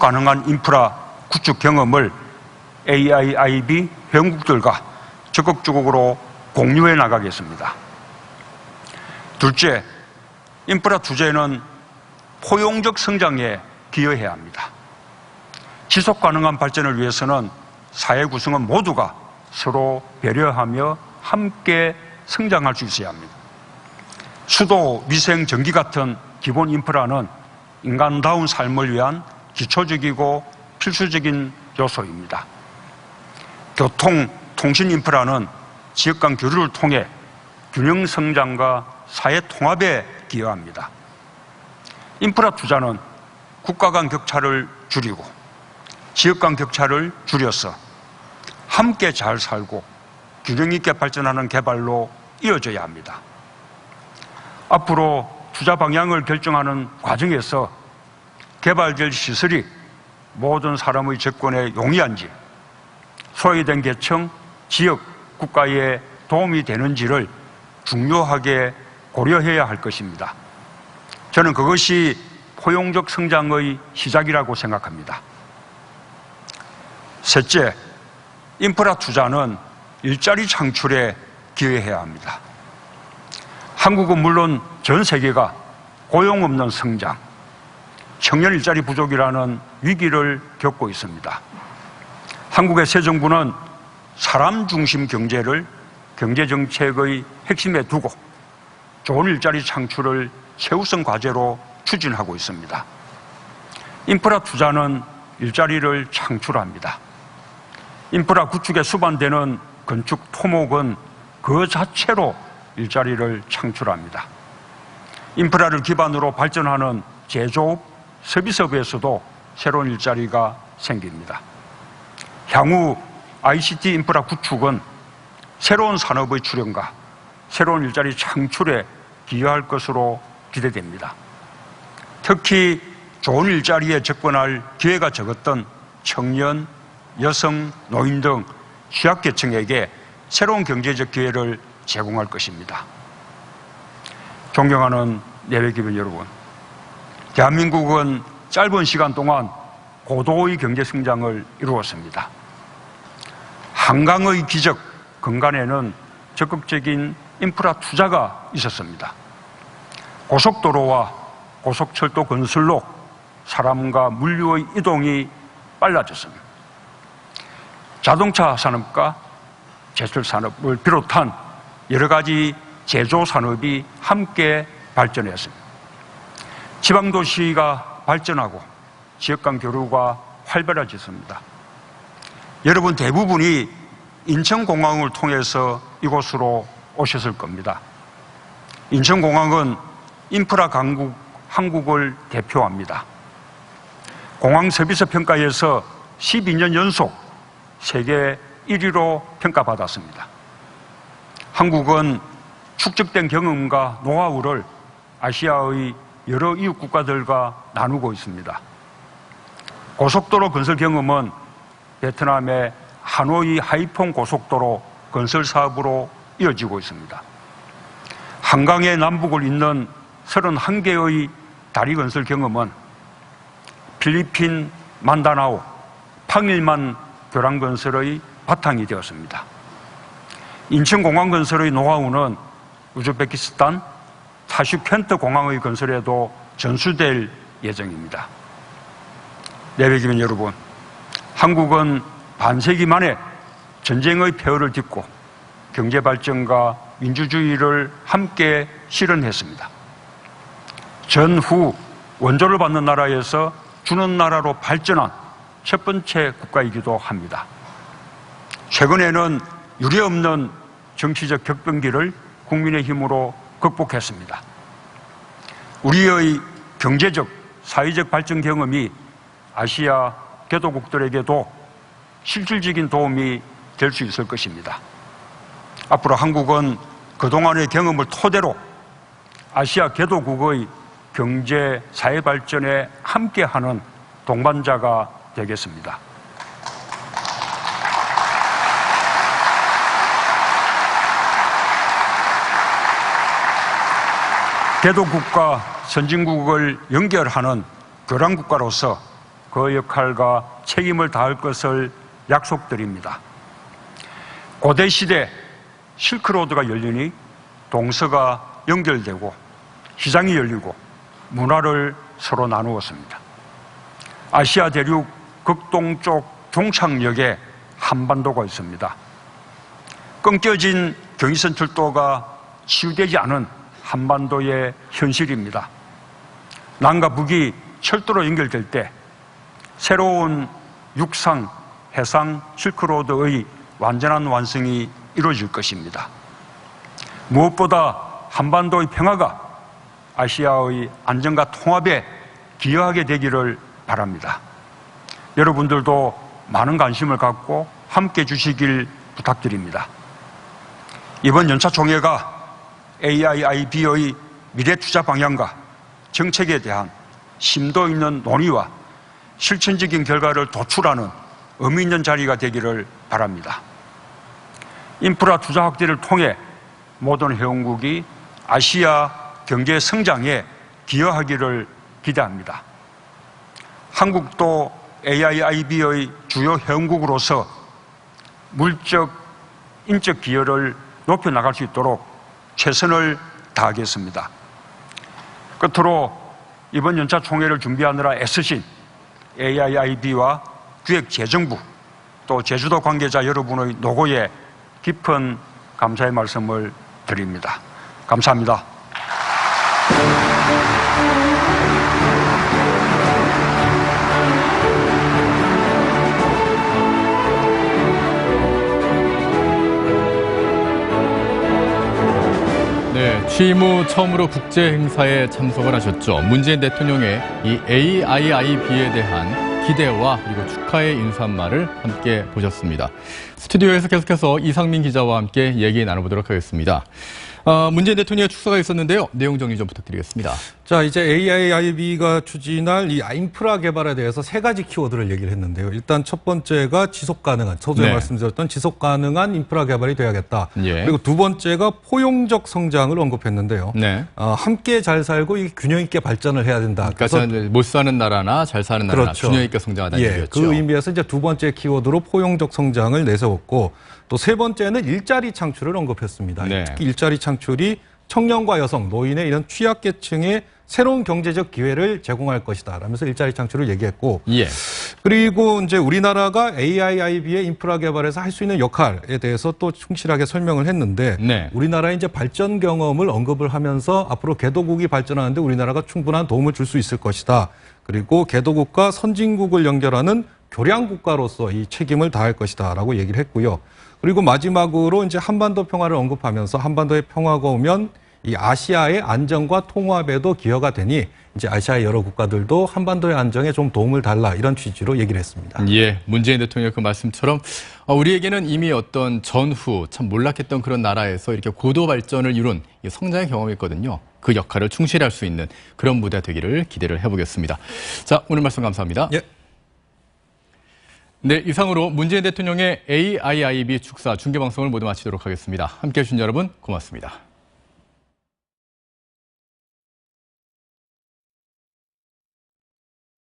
가능한 인프라 구축 경험을 AIIB 회원국들과 적극적으로 공유해 나가겠습니다. 둘째, 인프라 투자에는 포용적 성장에 기여해야 합니다. 지속 가능한 발전을 위해서는 사회 구성원 모두가 서로 배려하며 함께 성장할 수 있어야 합니다. 수도, 위생, 전기 같은 기본 인프라는 인간다운 삶을 위한 기초적이고 필수적인 요소입니다. 교통, 통신 인프라는 지역 간 교류를 통해 균형 성장과 사회 통합에 기여합니다. 인프라 투자는 국가 간 격차를 줄이고 지역 간 격차를 줄여서 함께 잘 살고 균형 있게 발전하는 개발로 이어져야 합니다. 앞으로 투자 방향을 결정하는 과정에서 개발될 시설이 모든 사람의 접근에 용이한지 소외된 계층, 지역, 국가에 도움이 되는지를 중요하게 고려해야 할 것입니다. 저는 그것이 포용적 성장의 시작이라고 생각합니다. 셋째, 인프라 투자는 일자리 창출에 기여해야 합니다. 한국은 물론 전 세계가 고용 없는 성장, 청년 일자리 부족이라는 위기를 겪고 있습니다. 한국의 새 정부는 사람 중심 경제를 경제 정책의 핵심에 두고 좋은 일자리 창출을 최우선 과제로 추진하고 있습니다. 인프라 투자는 일자리를 창출합니다. 인프라 구축에 수반되는 건축 토목은 그 자체로 일자리를 창출합니다. 인프라를 기반으로 발전하는 제조업, 서비스업에서도 새로운 일자리가 생깁니다. 향후 ICT 인프라 구축은 새로운 산업의 출현과 새로운 일자리 창출에 기여할 것으로 기대됩니다. 특히 좋은 일자리에 접근할 기회가 적었던 청년, 여성, 노인 등 취약계층에게 새로운 경제적 기회를 제공할 것입니다. 존경하는 내외기관 여러분, 대한민국은 짧은 시간 동안 고도의 경제 성장을 이루었습니다. 한강의 기적 근간에는 적극적인 인프라 투자가 있었습니다. 고속도로와 고속철도 건설로 사람과 물류의 이동이 빨라졌습니다. 자동차 산업과 제철 산업을 비롯한 여러 가지 제조 산업이 함께 발전했습니다. 지방 도시가 발전하고 지역 간 교류가 활발해졌습니다. 여러분 대부분이 인천공항을 통해서 이곳으로 오셨을 겁니다. 인천공항은 인프라 강국 한국을 대표합니다. 공항 서비스 평가에서 12년 연속 세계 1위로 평가받았습니다. 한국은 축적된 경험과 노하우를 아시아의 여러 이웃 국가들과 나누고 있습니다. 고속도로 건설 경험은 베트남의 하노이 하이퐁 고속도로 건설 사업으로 이어지고 있습니다. 한강의 남북을 잇는 31개의 다리 건설 경험은 필리핀 만다나오 팡일만 교량 건설의 바탕이 되었습니다. 인천공항 건설의 노하우는 우즈베키스탄 타슈켄트 공항의 건설에도 전수될 예정입니다. 내외기면 여러분, 한국은 반세기 만에 전쟁의 폐허를 딛고 경제 발전과 민주주의를 함께 실현했습니다. 전후 원조를 받는 나라에서 주는 나라로 발전한 첫 번째 국가이기도 합니다. 최근에는 유례없는 정치적 격변기를 국민의 힘으로 극복했습니다. 우리의 경제적, 사회적 발전 경험이 아시아 개도국들에게도 실질적인 도움이 될 수 있을 것입니다. 앞으로 한국은 그동안의 경험을 토대로 아시아 개도국의 경제, 사회 발전에 함께하는 동반자가 되겠습니다. 개도국과 선진국을 연결하는 교량국가로서 그 역할과 책임을 다할 것을 약속드립니다. 고대 시대 실크로드가 열리니 동서가 연결되고 시장이 열리고 문화를 서로 나누었습니다. 아시아 대륙 극동쪽 종착역에 한반도가 있습니다. 끊겨진 경의선 철도가 치유되지 않은 한반도의 현실입니다. 남과 북이 철도로 연결될 때 새로운 육상, 해상 실크로드의 완전한 완성이 이루어질 것입니다. 무엇보다 한반도의 평화가 아시아의 안정과 통합에 기여하게 되기를 바랍니다. 여러분들도 많은 관심을 갖고 함께 주시길 부탁드립니다. 이번 연차 총회가 AIIB의 미래 투자 방향과 정책에 대한 심도 있는 논의와 실천적인 결과를 도출하는 의미 있는 자리가 되기를 바랍니다. 인프라 투자 확대를 통해 모든 회원국이 아시아 경제 성장에 기여하기를 기대합니다. 한국도 AIIB의 주요 회원국으로서 물적, 인적 기여를 높여 나갈 수 있도록 최선을 다하겠습니다. 끝으로 이번 연차 총회를 준비하느라 애쓰신 AIIB와 기획재정부 또 제주도 관계자 여러분의 노고에 깊은 감사의 말씀을 드립니다. 감사합니다. 취임 후 처음으로 국제 행사에 참석을 하셨죠. 문재인 대통령의 이 AIIB에 대한 기대와 그리고 축하의 인사말을 함께 보셨습니다. 스튜디오에서 계속해서 이상민 기자와 함께 얘기 나눠보도록 하겠습니다. 어, 문재인 대통령의 축사가 있었는데요. 내용 정리 좀 부탁드리겠습니다. 자, 이제 AIIB가 추진할 이 인프라 개발에 대해서 세 가지 키워드를 얘기를 했는데요. 일단 첫 번째가 지속 가능한, 저번에 네. 말씀드렸던 지속 가능한 인프라 개발이 돼야겠다. 예. 그리고 두 번째가 포용적 성장을 언급했는데요. 네. 어, 함께 잘 살고 이 균형 있게 발전을 해야 된다. 그러니까 못 사는 나라나 잘 사는 나라나 그렇죠. 균형 있게 성장하다는 예, 얘기였죠. 그 의미에서 이제 두 번째 키워드로 포용적 성장을 내세웠고 또 세 번째는 일자리 창출을 언급했습니다. 네. 특히 일자리 창출이 청년과 여성, 노인의 이런 취약계층에 새로운 경제적 기회를 제공할 것이다. 라면서 일자리 창출을 얘기했고 예. 그리고 이제 우리나라가 AIIB의 인프라 개발에서 할 수 있는 역할에 대해서 또 충실하게 설명을 했는데 네. 우리나라의 이제 발전 경험을 언급을 하면서 앞으로 개도국이 발전하는데 우리나라가 충분한 도움을 줄 수 있을 것이다. 그리고 개도국과 선진국을 연결하는 교량 국가로서 이 책임을 다할 것이다라고 얘기를 했고요. 그리고 마지막으로 이제 한반도 평화를 언급하면서 한반도의 평화가 오면 이 아시아의 안정과 통합에도 기여가 되니 이제 아시아의 여러 국가들도 한반도의 안정에 좀 도움을 달라 이런 취지로 얘기를 했습니다. 예, 문재인 대통령 그 말씀처럼 어, 우리에게는 이미 어떤 전후 참 몰락했던 그런 나라에서 이렇게 고도 발전을 이룬 이 성장의 경험이 있거든요. 그 역할을 충실히 할수 있는 그런 무대 되기를 기대를 해보겠습니다. 자, 오늘 말씀 감사합니다. 예. 네, 이상으로 문재인 대통령의 AIIB 축사 중계방송을 모두 마치도록 하겠습니다. 함께해 주신 여러분 고맙습니다.